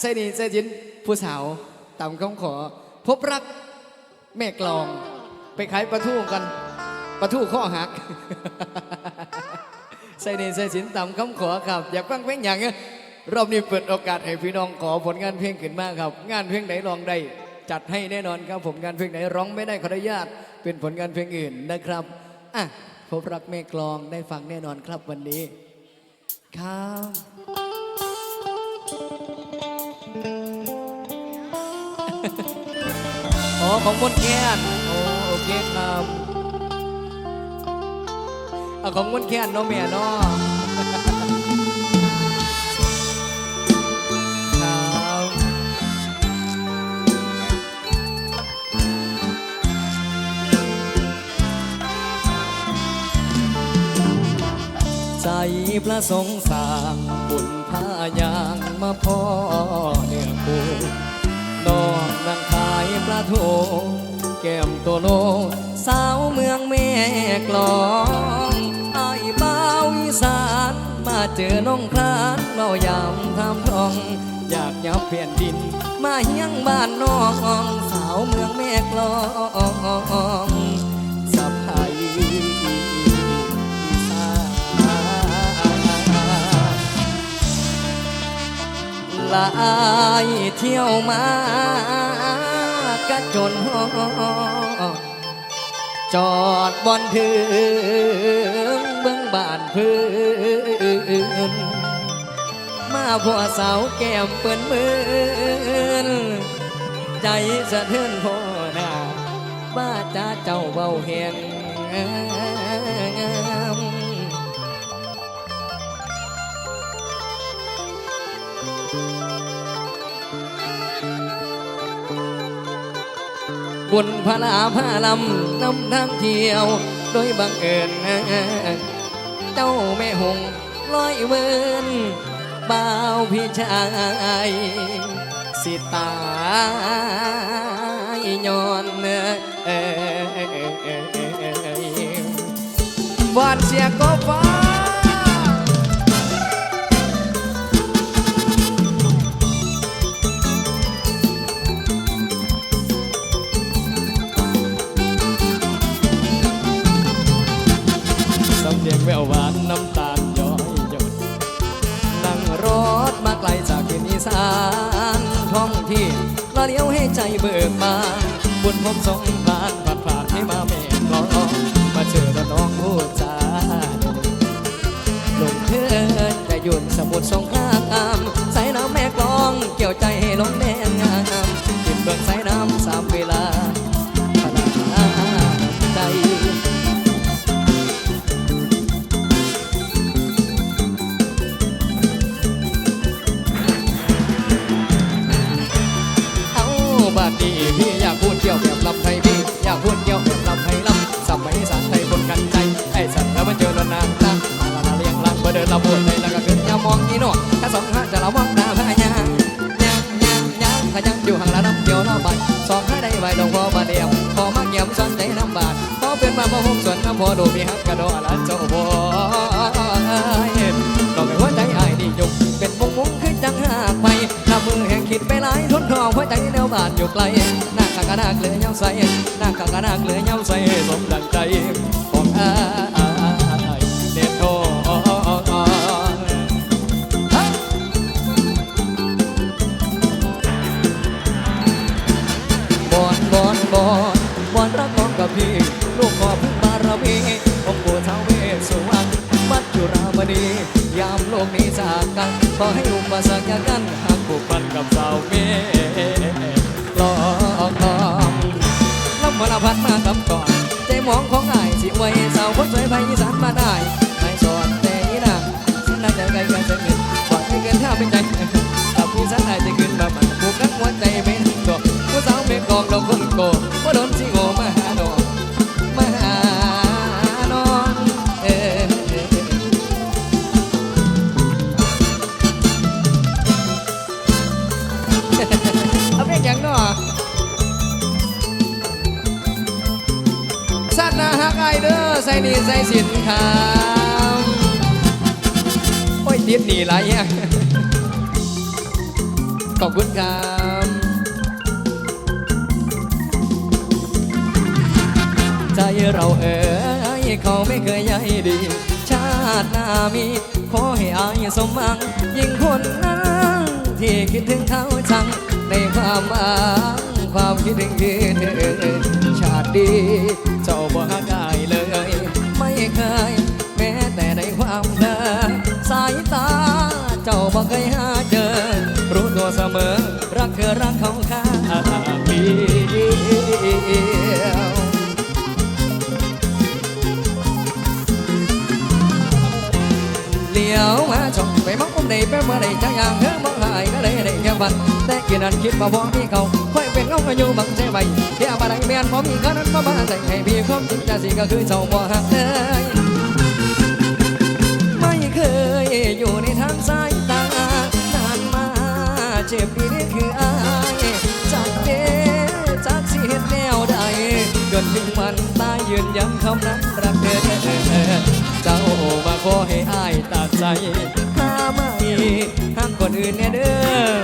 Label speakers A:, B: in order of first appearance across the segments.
A: ใส่นี่ใส่จินผู้สาวตามคำขอ พบรักแม่กลอง ไปขายปลาทูกันปลาทูข้อหัก ใส่นี่ใส่สินตามคำขอครับ อยากฟังเพลงอย่างเงี้ยรอบนี้เปิดโอกาสให้พี่น้องขอผลงานเพลงขึ้นมากครับ งานเพลงไหนลองได้จัดให้แน่นอนครับผมงานเพลงไหนร้องไม่ได้ขออนุญาต เป็นผลงานเพลงอื่นนะครับอะพบรักแม่กลองได้ฟังแน่นอนครับวันนี้ ครับ อ๋อของมนแคนโอ้โอเคครับเอาของมนแคนเนาะแม่เนาะครับใจพระสงฆ์สาง บุญพายางมาพ่อเนื้อคู่น้องนางขายปลาทูแก้มตัวโลสาวเมืองแม่กลองไอ้บ้าวอีสานมาเจอน้องคลานเมายามทำทอง อยากยับเพี่ยนดิน มาเฮียงบ้านน้องสาวเมืองแม่กลอง หลายเที่ยวมากะจนฮอจอดบอนถึงเบื้องบ้านพื้น มาพ่อสาวแก้มเปิ้นมืนใจสะเทือนพ่อหน้าบ้าจ้าเจ้าเบาแหงงาม บุญพลาพาลำนำทางเที่ยวโดยบังเอิญเจ้าแม่หงร้อยเวินบ่าวพี่ชายสิตายย้อนเอ่ยวานเสียก็ฟ้า สียงแววหวานน้ำตาลย้อยหยดนั่งรถมาไกลจากถิ่นอีสานท้องที่ละเลี้ยวให้ใจเบิกบานบุญผมสงผ่านผ่านผ่านให้มาเมฆลองมาเจอแล้วน้องพูดจาลงเธอจะหยุดสมุดสงครามใส่น้ำแม่กลองเกี่ยวใจให้ลงแด ที่ยวแบบลำไทยพี่อยากพูดเที่ยวแบบลำไทยลำสมัยสารไทยบนกันใจไอ้สัตว์แล้วมันเจอแล้วนานตามาลาลาเลียงลังเบอเดินละบวดเลยแล้วก็ขึ้นยามองอีโน่ถ้าสองข้าจะละวังหน้าพายางยังยังยังขยังอยู่ห่างละน้ำเดียวละใบสองข้าได้ใบดอกพอบาเดียวพอมาเกี่ยมสนใจน้ำบาดพอเป็นมาพอหงสวนน้ำพอดูมีฮักกระโดด ทนทองหัวใจแนวบาดอยู่ไกลหน้าขากระนาเกลือเย้าใสหน้าขากระนาเกลือเย้าใส่สมดังใจของอาเด็ดโทบอนบอนบอนบอนรักน้องกับพี่ลูกขอพึ่งบารมีองค์ปู่ท้าวเวสสุวรรณวัดจุรามณียามโลกนี้จากกันขอให้อุปสรรคอย่ากันหา กผูกพันกับสาวเมลองทองลำมาละพัดมากับก่อน ใจมองของอายสิไว้สาวคนสวยไปอีสานมาได้ไม่สอนแต่นี่นะฉันน่าจะไกลกันจะเงินฝากให้เกินท่าเป็นใจถ้าพี่สันอาจจะขึ้นมามันผูกรักหัวใจเป็นตัวผู้สาวเมกองเราคนโกว่าโดนสิ ดีหลายอย่างขอบคุณครับใจเราเอ๋ยเขาไม่เคยใยดี ชาติหน้ามี ขอให้อายสมหวัง ยิ่งคนนั้นที่คิดถึงเขาจัง ในความหวังความคิดถึงคือเธอชาติดี เจ้าบ่หักอายเลย ไม่เคย เจ้าบ่เคยหาเจอ รู้ตัวเสมอ รักเธอรักเขาข้าเดียวเลี้ยวมาชมไปมองมุมใดไปเมื่อใดจะอย่างเธอมองหายก็เลยได้แค่วันแต่กินนั้นคิดว่าพอมีเขาค่อยเป็นเงาอยู่บังใจไว้เที่ยวมาได้เมียนพอมีเขานั้นมาบ้าแต่ให้พี่ความจริงจะสิก็คือเจ้าบ่หักเลย ยืนยันคำนั้นรักเธอเจ้ามาขอให้อายตัดใจหาไม่ห้ามคนอื่นเนี่ยเด้อ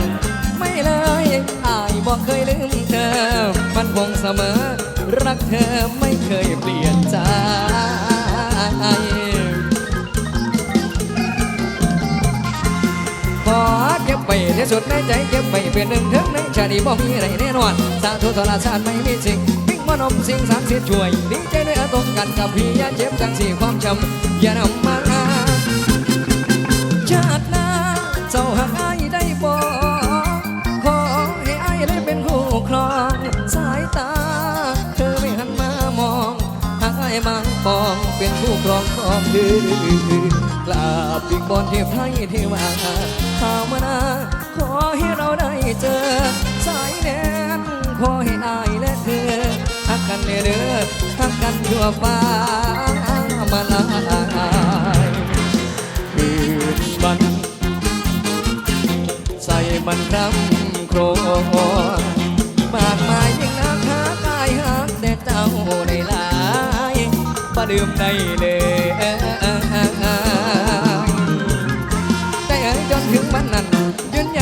A: ไม่เลยอายบอกเคยลืมเธอ มันคงเสมอ รักเธอไม่เคยเปลี่ยนใจขอเก็บไปที่สุดในใจเก็บไปเป็นหนึ่งถึงในชาติบ่มีอะไรแน่นอนสาธุทรชาติไม่มีจริง มานมสิ่งสามสิช่วยดีใจด้วยตรงกันกับพี่ยาเจ็บจังสี่ความจำอย่านำมาชาติหน้าเจ้าหักอายได้บ่ขอให้อายได้เป็นคู่ครอง สายตา เธอไม่หันมามองหักอายมาปองเป็นคู่ครองของเธอกราบบิกบอนที่ไพรที่ว่าข้ามานาขอให้เราได้เจอ สายแดนขอให้อายและเธอ กันเด้อหักกันทั่วฟ้ามาลายคืนวันใส่มันรำโครมากมายยิ่งนักหากายหักแต่เจ้าในหลายประดื่มได้เลยแต่เอ้ยจนถึงวันนั้นยืนยัน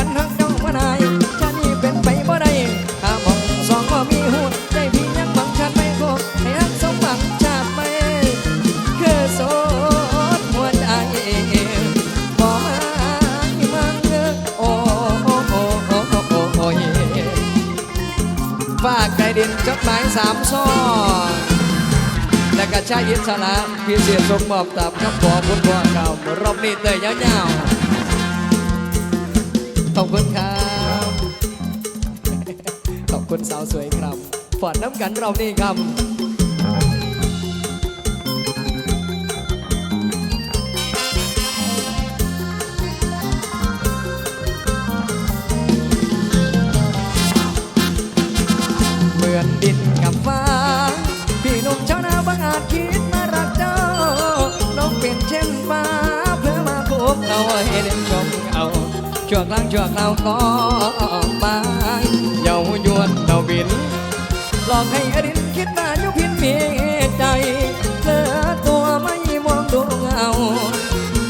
A: สามซ้อและกระชายอิสระพิเศษสมมอบตามคำขอคุณพ่อเก่ารอบนี้เตยยาวๆขอบคุณครับ ขอบคุณสาวสวยครับฝอดน้ำกันเรานี่ครับ เราให้เด่นชมเอาชั่วครั้งชั่วคราวก็ไปเยาวยวนเราบิน หลอกให้อดินคิดว่ายุพินมีใจเหลือตัวไม่มองดูเงา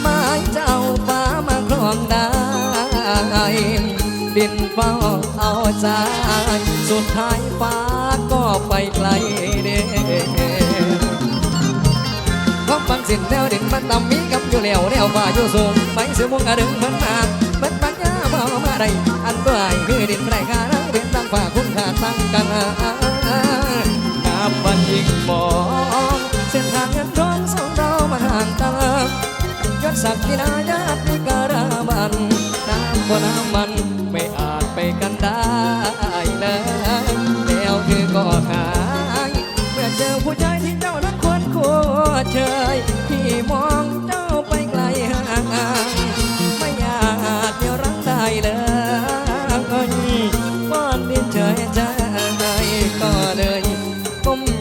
A: ไม้เจ้าฟ้ามาครองได้ ดินเฝ้าเอาใจ สุดท้ายฟ้าก็ไปไกลเด้ ก็ฟังสิ้นแล้วดินมันต่ำมีกับอยู่แล้วแล้วฟ้าอยู่สูงไปเสือมุงอะดึงมันมาเบิดปัญญาเบามาได้อันตัวไอ้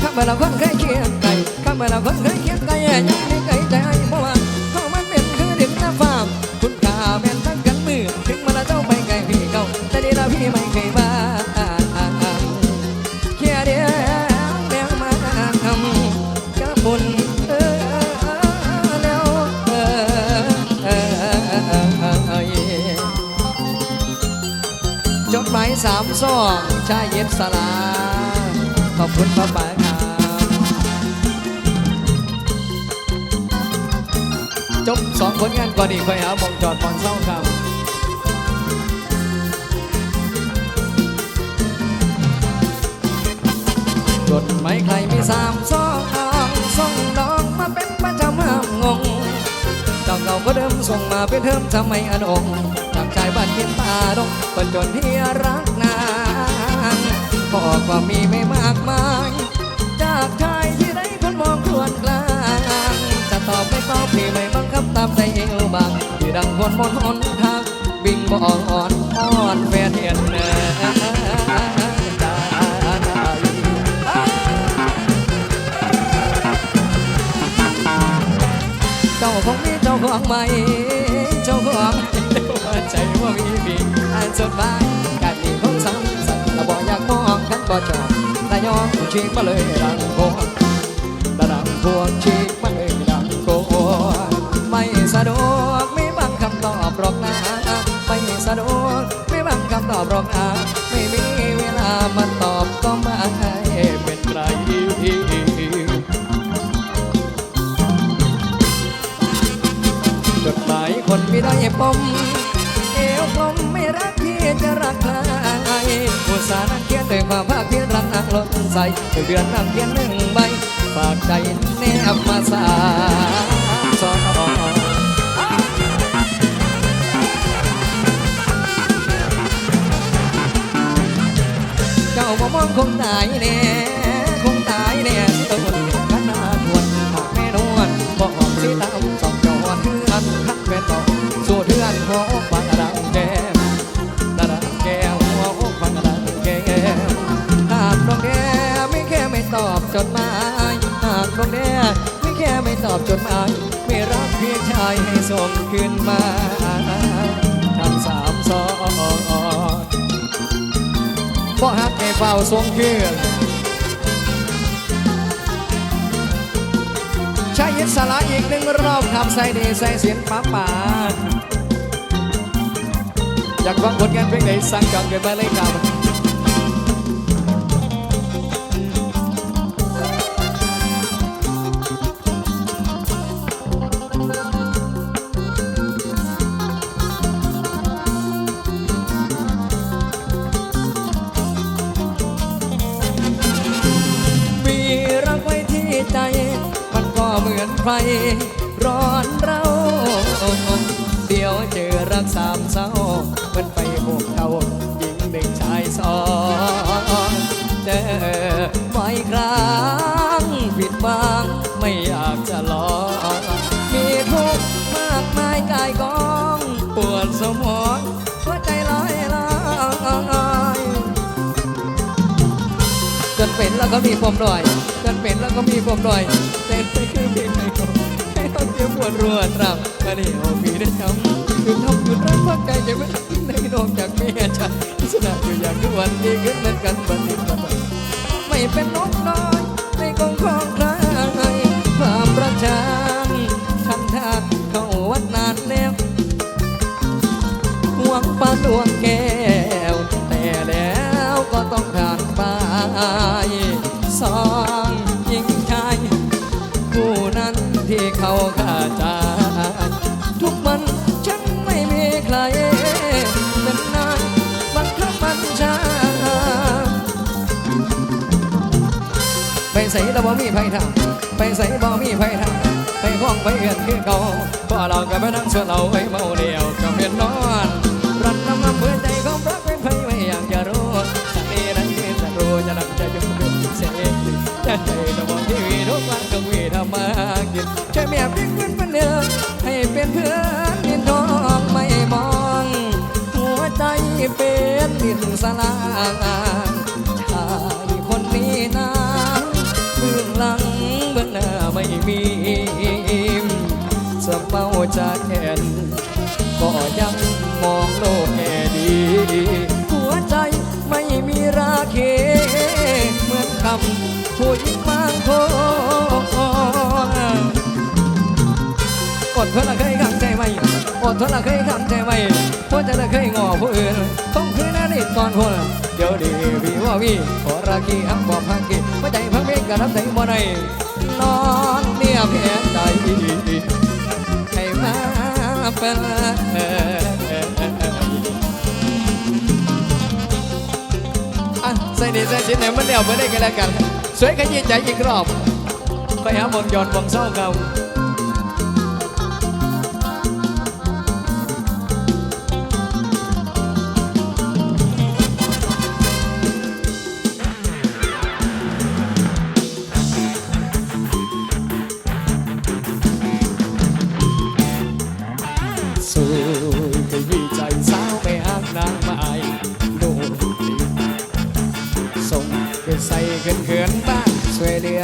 A: ข้ามาละคนเคยเคียงไก่ข้ามาละคนเคยเคียงไก่ยั สามซองชายเย็บสลา ขอบคุณป้าป๋าครับจบสองผลงานก่อนอีกไปหาหมองจอดหมองเศร้าครับจดหมายใครมีสามซองส่งดอกมาเป็นประจำห้ามงงเจ้าเก่าก็เดิมส่งมาเป็นเทิมทำไมอันองจากชายบ้านกินตาดงคนจนที่รัก ก็ก็มีไม่มากมาย จากชายที่ได้คนมองครวนกลาง จะตอบไม่ตอบพี่ไม่บังคับตามใจเอวบางที่ดังคนมนหนทางบิ่งบอ่อนอ่อนอ่อนแฟนเห็นเนใจเจ้าของมีเจ้าของใหม่ เจ้าของใจว่ามีพีอ่านจดหมาย กันบ่จอบนายองชีกมาเลยดังโกนดังพวงชีกมาเลยดังโกไม่สะดวกไม่บังคำตอบหรอกนะไม่สะดวกไม่บังคำตอบหรอกนะไม่มีเวลามาตอบก็ไม่เป็นไรจดหมายคนไม่ได้ปม ส่าห์นั่งเขียนด้วยความภาคเพียรรักนักล้นใสถึงเดือนนั่งเขียนหนึ่งใบฝากใจแนบมาสามสองเจ้าบ่มองคงตายแน่คงตายแน่เออขน เฝ้าทรงคืนใช้ยินสาระอีกหนึ่งรอบครับใส่ดีใส่เสียงป้าป่าอยากฟังผลงานเพลงไหนสั่งจองเกินไปเลยครับ ไฟร้อนเราเดี๋ยวเจอรักสามเศร้าเหมันไปหกเท่าหญิงหนึ่งชายสองเจอบ่ครั้งผิดบังไม่อยากจะลองมีทุกข์มากมายกายกองปวดสมองหัวใจลอยลอยเกินเป็นแล้วก็มีผมด้อยเกินเป็นแล้วก็มีผมด้อยเต้นไปคือเต้องเสียปวตรวดรับมาเดี่ยวพี่ได้ทำคือทำอยู่รักพักใจใจไม่ทันในนอกจากเมียฉันสนาอยู่อย่างทุกวันนี้ขึ้นเหมือนกันบันนี้บันไม่เป็นนกน้อยไม่คงของใคร ที่เขาขาดใจทุกวันฉันไม่มีใคร เป็นนายบังคับบัญชาไปใส่ราบ่มีไผทางไปใส่บ่มีไผทางไปห้องไปเอือนคือเขาพอเราก็ไปนั่งส่วนเราไว้เมาเดียวก็เป็นนอนรันน้ำน้ำเพื่อใจของเป็น เป็นเพื่อนนินทองไม่มองสลางชายคนนี้นะเบื้องหลังเบื้องหน้าไม่มีจะเมาจะแค้นก็ยังมองโลกแง่ดี หัวใจไม่มีราเคเหมือนคำผู้หญิงบางคนอดทนละเคยขังใจไว้ อดทนละเคยขังใจไว้เพราะจะเคยงอผู้อื่นต้องคืนนั้นอีกก่อนคนเดี๋ยวดีพี่ว่าวีขอราคีอักบอกพังกีหัวใจพังเพลงกระรับใจบ่ได้นอนเนี่ยเพียงใจให้มาเป็นใส่ดีใส่ชิ้นไหนมันเดี่ยวไปได้กันแล้วกัน สวยขยี้ใจอีกรอบไปหาบงยอนบงเศร้าเก่า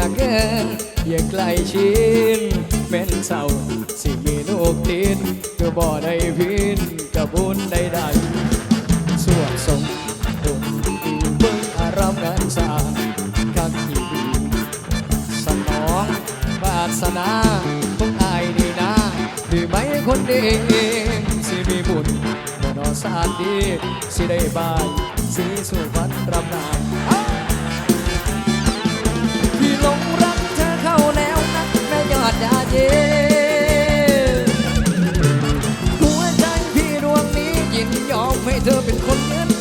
A: ช่วยเหลือเกินอย่าใกล้ชินเป็นเศร้าสิมีลูกติดก็บ่ได้พินกับบุญใดๆสวดส่งตรงอีเบิ่งอารามงานสางกักอีดีสนองวาสนาของอายดีนะดีไหมคนดีสิมีบุญบ่นอสาดดี สิได้บายสีสุวรรณรำนา หัวใจพี่ดวงนี้ยินยอมให้เธอเป็นคนเหมือน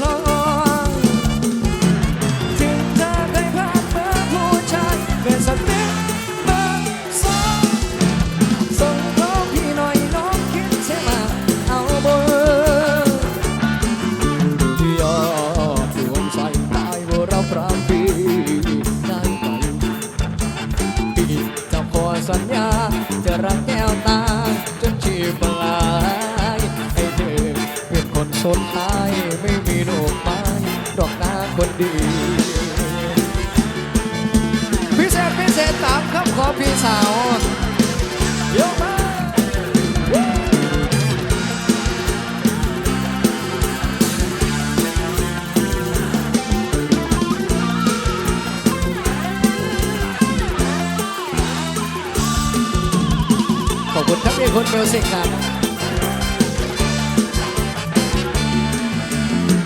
A: มิวสิกครับ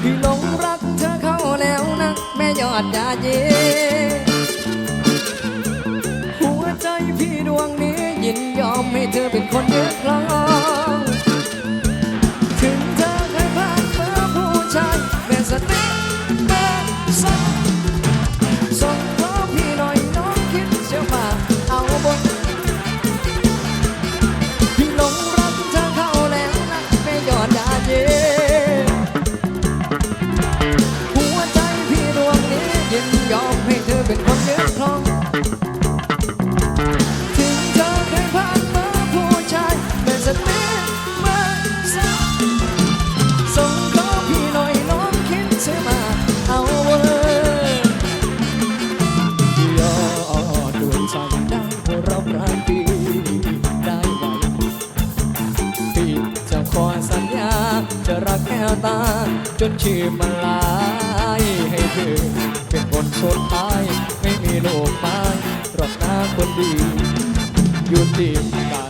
A: พี่หลงรักเธอเข้าแล้วนะแม่ยอดยาเย หัวใจพี่ดวงนี้ยินยอมให้เธอเป็นคนยึดครอง จะรักแก้วตา จนชีพมันลายให้เธอ เป็นคนสุดท้าย ไม่มีโลกไม้หรอกหน้าคนดี อยุติกา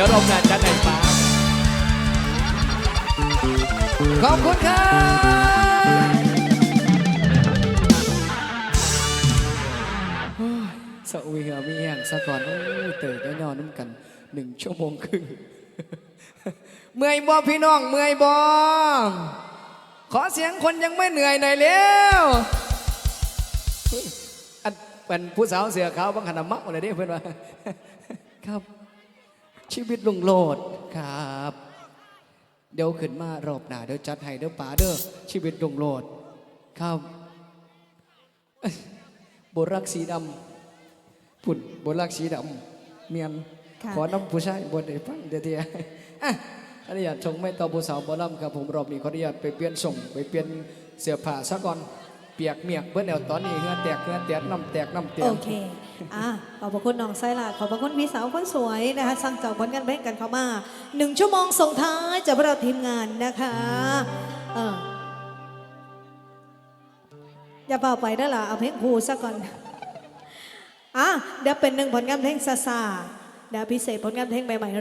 A: ดี๋ยวรอบงานจะไหนฟ้าขอบคุณครับสวีกับมีแห่งสะก่อนเตยได้นอนน้ำกันหนึ่งชั่วโมงครึ่งเมื่อยบ่พี่น้องเมื่อยบ่ขอเสียงคนยังไม่เหนื่อยหน่อยเร็วอันเป็นผู้สาวเสือขาวบางขนาดมักอะไรเด้เพื่อนว่าครับ ชีวิตลุงโลดครับ เดี๋ยวขึ้นมารอบหน้าเดี๋ยวจัดให้เดี๋ยวป๋าเด้อชีวิตลุงโลดครับโบรักสีดำพุ่นโบรักสีดำเมียน
B: ค่ะ
A: ขอน้ำผู้ชายบนได้ฟังเดียวเดียวอะขออนุญาตชงไม่ต่อผู้สาวบอลำครับผมรอบนี้ขออนุญาตไปเปลี่ยนส่งไปเปลี่ยนเสื้อผ้าซะก่อนเปียกเมียกเบิ้ลแนวตอนนี้เงือแตกเงือแตกน้ำแตกน้ำแตก
B: โอเคอะขอบพระคุณน้องไซลาขอบพระคุณพี่สาวคนสวยนะคะสั่งจากผลงานเพลงกันเข้ามาหนึ่งชั่วโมงส่งท้ายจากพวกเราทีมงานนะคะเอออย่าเป่าไปได้ล่ะเอาเพลงครูซะก่อนอะเดี๋ยวเป็นหนึ่งผลงานเพลงซาซาเดี๋ยวพิเศษผลงานเพลงใหม่ๆ